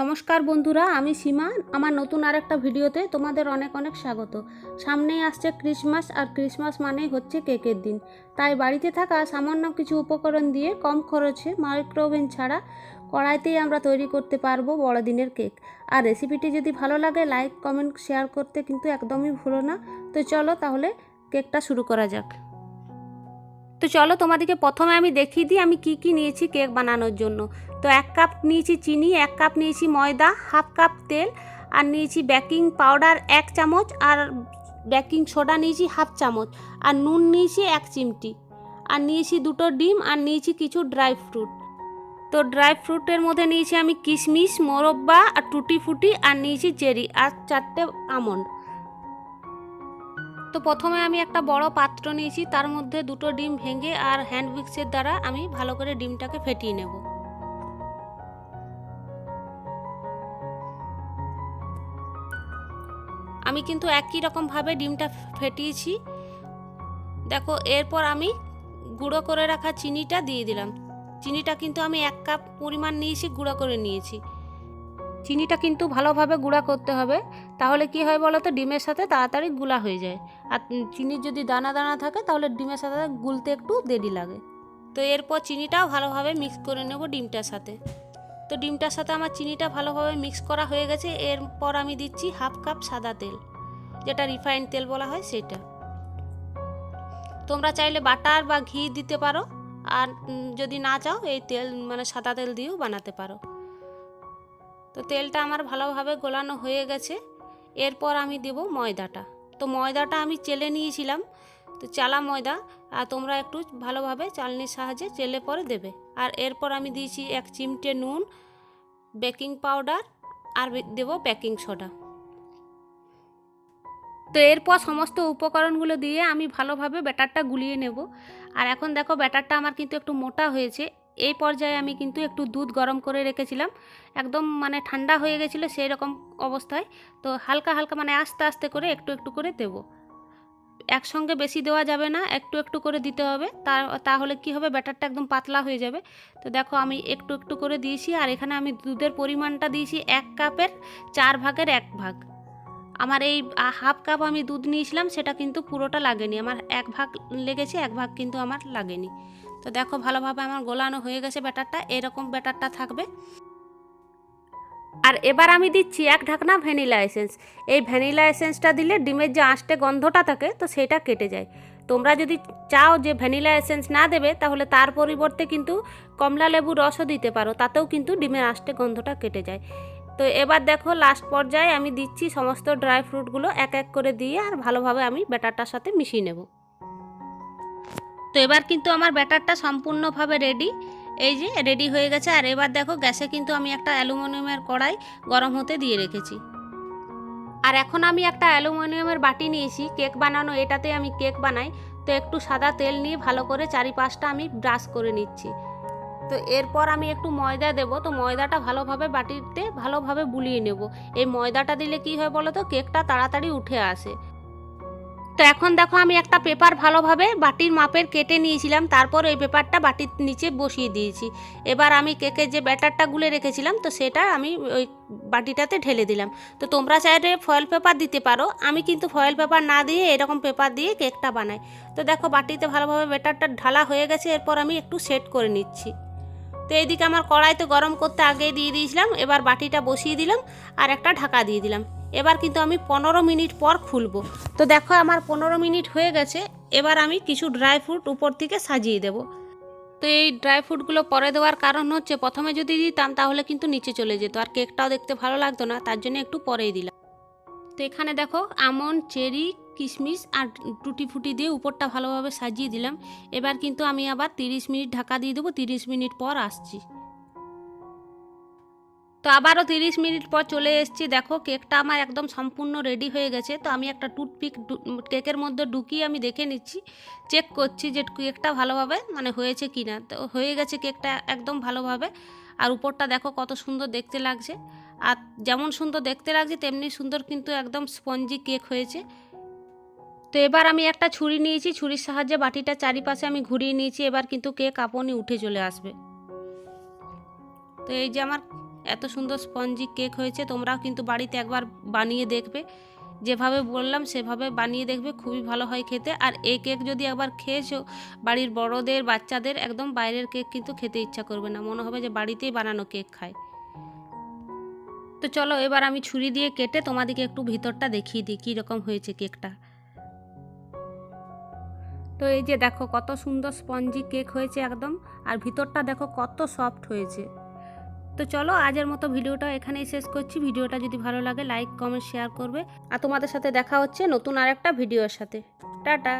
নমস্কার বন্ধুরা, আমি সীমা। আমার নতুন আর একটা ভিডিওতে তোমাদের অনেক অনেক স্বাগত। সামনেই আসছে ক্রিসমাস, আর ক্রিসমাস মানেই হচ্ছে কেকের দিন। তাই বাড়িতে থাকা সামান্য কিছু উপকরণ দিয়ে কম খরচে মাইক্রোওভেন ছাড়া কড়াইতেই আমরা তৈরি করতে পারব বড়দিনের কেক। আর রেসিপিটি যদি ভালো লাগে, লাইক, কমেন্ট, শেয়ার করতে কিন্তু একদমই ভুলো না। তো চলো তাহলে কেকটা শুরু করা যাক। তো চলো তোমাদেরকে প্রথমে আমি দেখিয়ে দিই আমি কি কি নিয়েছি কেক বানানোর জন্য। তো এক কাপ নিয়েছি চিনি, এক কাপ নিয়েছি ময়দা, হাফ কাপ তেল, আর নিয়েছি বেকিং পাউডার এক চামচ, আর বেকিং সোডা নিয়েছি হাফ চামচ, আর নুন নিয়েছি এক চিমটি। আর নিয়েছি দুটো ডিম, আর নিয়েছি কিছু ড্রাই ফ্রুট। তো ড্রাই ফ্রুটের মধ্যে নিয়েছি আমি কিশমিশ, মোরব্বা, আর টুটি ফুটি, আর নিয়েছি চেরি, আর চারটে আমন্ড। তো প্রথমে আমি একটা বড় পাত্র নিয়েছি, তার মধ্যে দুটো ডিম ভেঙে আর হ্যান্ড উইক্সের দ্বারা আমি ভালো করে ডিমটাকে ফেটিয়ে নেব। আমি কিন্তু একই রকমভাবে ডিমটা ফেটিয়েছি। দেখো, এরপর আমি গুঁড়ো করে রাখা চিনিটা দিয়ে দিলাম। চিনিটা কিন্তু আমি এক কাপ পরিমাণ নিয়েছি, গুঁড়ো করে নিয়েছি। চিনিটা কিন্তু ভালোভাবে গুঁড়া করতে হবে। তাহলে কি হয় বলো তো? ডিমের সাথে তাড়াতাড়ি গুলা হয়ে যায়। আর চিনির যদি দানা দানা থাকে, তাহলে ডিমের সাথে গুলতে একটু দেরি লাগে। তো এরপর চিনিটাও ভালোভাবে মিক্স করে নেব ডিমটার সাথে। তো ডিমটার সাথে আমার চিনিটা ভালোভাবে মিক্স করা হয়ে গেছে। এরপর আমি দিচ্ছি হাফ কাপ সাদা তেল, যেটা রিফাইন্ড তেল বলা হয় সেটা। তোমরা চাইলে বাটার বা ঘি দিতে পারো, আর যদি না চাও, এই তেল মানে সাদা তেল দিয়েও বানাতে পারো। তো তেলটা আমার ভালোভাবে গোলানো হয়ে গেছে। এরপর আমি দেব ময়দাটা। তো ময়দাটা আমি চেলে নিয়েছিলাম। তো চালা ময়দা, আর তোমরা একটু ভালোভাবে চালনির সাহায্যে চেলে পরে দেবে। আর এরপর আমি দিয়েছি এক চিমটে নুন, বেকিং পাউডার, আর দেব বেকিং সোডা। তো এরপর সমস্ত উপকরণগুলো দিয়ে আমি ভালোভাবে ব্যাটারটা গুলিয়ে নেব। আর এখন দেখো ব্যাটারটা আমার কিন্তু একটু মোটা হয়েছে। এই পর্যায়ে আমি কিন্তু একটু দুধ গরম করে রেখেছিলাম। একদম মানে ঠান্ডা হয়ে গেছিল সেই রকম অবস্থায়। তো হালকা হালকা মানে আস্তে আস্তে করে একটু একটু করে দেব। একসঙ্গে বেশি দেওয়া যাবে না, একটু একটু করে দিতে হবে। তা, তাহলে কি হবে? ব্যাটারটা একদম পাতলা হয়ে যাবে। তো দেখো আমি একটু একটু করে দিয়েছি আর এখানে আমি দুধের পরিমাণটা দিয়েছি এক কাপের চার ভাগের এক ভাগ। আমার এই হাফ কাপ আমি দুধ নিয়েছিলাম, সেটা কিন্তু পুরোটা লাগেনি। আমার এক ভাগ লেগেছে, এক ভাগ কিন্তু আমার লাগেনি। তো দেখো, ভালোভাবে আমার গোলানো হয়ে গেছে ব্যাটারটা, এরকম ব্যাটারটা থাকবে। আর এবার আমি দিচ্ছি এক ঢাকনা ভ্যানিলা এসেন্স। এই ভ্যানিলা এসেন্সটা দিলে ডিমের যে আঁশটে গন্ধটা থাকে, তো সেটা কেটে যায়। তোমরা যদি চাও যে ভ্যানিলা এসেন্স না দেবে, তাহলে তার পরিবর্তে কিন্তু কমলা লেবু রসও দিতে পারো, তাতেও কিন্তু ডিমের আঁশটে গন্ধটা কেটে যায়। তো এবার দেখো লাস্ট পর্যায়ে আমি দিচ্ছি সমস্ত ড্রাই ফ্রুটগুলো এক এক করে দিয়ে আর ভালোভাবে আমি ব্যাটারটার সাথে মিশিয়ে নেব। তো এবার কিন্তু আমার ব্যাটারটা সম্পূর্ণভাবে রেডি এই যে রেডি হয়ে গেছে। আর এবার দেখো গ্যাসে কিন্তু আমি একটা অ্যালুমিনিয়ামের কড়াই গরম হতে দিয়ে রেখেছি। আর এখন আমি একটা অ্যালুমিনিয়ামের বাটি নিয়েছি কেক বানানো। এটাতে আমি কেক বানাই। তো একটু সাদা তেল নিয়ে ভালো করে চারিপাশটা আমি ব্রাশ করে নিচ্ছি। তো এরপর আমি একটু ময়দা দেব। তো ময়দাটা ভালোভাবে বাটিতে ভালোভাবে বুলিয়ে নেব। এই ময়দাটা দিলে কি হয় বলো তো কেকটা তাড়াতাড়ি উঠে আসে। তো এখন দেখো আমি একটা পেপার ভালোভাবে বাটির মাপের কেটে নিয়েছিলাম। তারপর ওই পেপারটা বাটির নিচে বসিয়ে দিয়েছি। এবার আমি কেকের যে ব্যাটারটা গুলে রেখেছিলাম, তো সেটা আমি ওই বাটিটাতে ঢেলে দিলাম। তো তোমরা চাইলে ফয়েল পেপার দিতে পারো। আমি কিন্তু ফয়েল পেপার না দিয়ে এরকম পেপার দিয়ে কেকটা বানাই। তো দেখো বাটিতে ভালোভাবে ব্যাটারটা ঢালা হয়ে গেছে। এরপর আমি একটু সেট করে নিচ্ছি। তো এইদিকে আমার কড়াইতে গরম করতে আগে দিয়ে দিয়েছিলাম, এবার বাটিটা বসিয়ে দিলাম আর একটা ঢাকা দিয়ে দিলাম। এবার কিন্তু আমি পনেরো মিনিট পর খুলবো। তো দেখো আমার পনেরো মিনিট হয়ে গেছে, এবার আমি কিছু ড্রাই ফ্রুট উপর থেকে সাজিয়ে দেব। তো এই ড্রাই ফ্রুটগুলো পরে দেওয়ার কারণ হচ্ছে, প্রথমে যদি দিতাম তাহলে কিন্তু নিচে চলে যেত, আর কেকটাও দেখতে ভালো লাগতো না, তার জন্য একটু পরেই দিলাম। তো এখানে দেখো আমন্ড চেরি কিশমিশ আর টুটি ফুটি দিয়ে উপরটা ভালোভাবে সাজিয়ে দিলাম। এবার কিন্তু আমি আবার তিরিশ মিনিট ঢাকা দিয়ে দেবো, তিরিশ মিনিট পর আসছি। তো আবারও তিরিশ মিনিট পর চলে এসেছি। দেখো কেকটা আমার একদম সম্পূর্ণ রেডি হয়ে গেছে। তো আমি একটা টুথপিক কেকের মধ্যে ঢুকিয়ে আমি দেখে নিচ্ছি, চেক করছি যে কেকটা ভালোভাবে মানে হয়েছে কি না তো হয়ে গেছে কেকটা একদম ভালোভাবে। আর উপরটা দেখো কত সুন্দর দেখতে লাগছে। আর যেমন সুন্দর দেখতে লাগছে, তেমনি সুন্দর কিন্তু একদম স্পঞ্জি কেক হয়েছে। তো এবার আমি একটা ছুরি নিয়েছি, ছুরির সাহায্যে বাটিটা চারিপাশে আমি ঘুরিয়ে নিয়েছি, এবার কিন্তু কেক আপনি উঠে চলে আসবে। তো এই যে আমার এত সুন্দর স্পঞ্জি কেক হয়েছে, তোমরাও কিন্তু বাড়িতে একবার বানিয়ে দেখবে। যেভাবে বললাম, সেভাবে বানিয়ে দেখবে, খুবই ভালো হয় খেতে। আর এই কেক যদি একবার খেয়েছো, বাড়ির বড়দের, বাচ্চাদের, একদম বাইরের কেক কিন্তু খেতে ইচ্ছা করবে না। মনে হবে যে বাড়িতেই বানানো কেক খায়। তো চলো, এবার আমি ছুরি দিয়ে কেটে তোমাদেরকে একটু ভিতরটা দেখিয়ে দিই কী রকম হয়েছে কেকটা। তো এই যে দেখো কত সুন্দর স্পঞ্জি কেক হয়েছে একদম, আর ভিতরটা দেখো কত সফট হয়েছে। তো চলো আজের মতো ভিডিওটা এখানেই শেষ করছি। ভিডিওটা যদি ভালো লাগে লাইক কমেন্ট শেয়ার করবে। আর তোমাদের সাথে দেখা হচ্ছে নতুন আরেকটা ভিডিওর সাথে। টাটা!